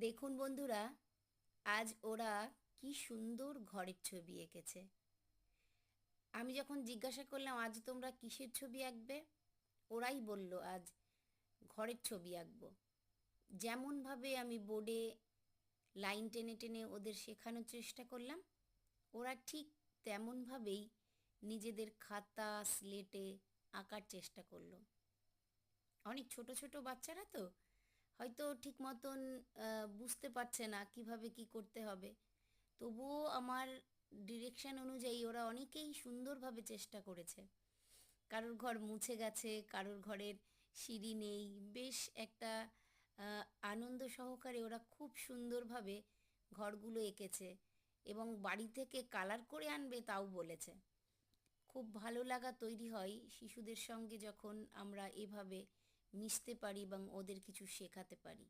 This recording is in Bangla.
দেখুন বন্ধুরা, আজ ওরা কি সুন্দর ঘরের ছবি এঁকেছে। আমি যখন জিজ্ঞাসা করলাম, আজ তোমরা কিসের ছবি আঁকবে? ওরাই বলল, আজ ঘরের ছবি আঁকবো। যেমনভাবে আমি বোর্ডে লাইন টেনে টেনে ওদের শেখানোর চেষ্টা করলাম, ওরা ঠিক তেমনভাবেই নিজেদের খাতা, স্লেটে আঁকার চেষ্টা করল। অনেক ছোট ছোট বাচ্চারা তো হয়তো ঠিক মতন বুঝতে পারছে না কীভাবে কি করতে হবে। তবুও আমার ডিরেকশন অনুযায়ী ওরা অনেকেই সুন্দরভাবে চেষ্টা করেছে। কারোর ঘর মুছে গেছে, কারোর ঘরের সিঁড়ি নেই। বেশ একটা আনন্দ সহকারে ওরা খুব সুন্দরভাবে ঘরগুলো এঁকেছে এবং বাড়ি থেকে কালার করে আনবে তাও বলেছে। খুব ভালো লাগা তৈরি হয় শিশুদের সঙ্গে যখন আমরা এভাবে মিশতে পারি এবং ওদের কিছু শেখাতে পারি।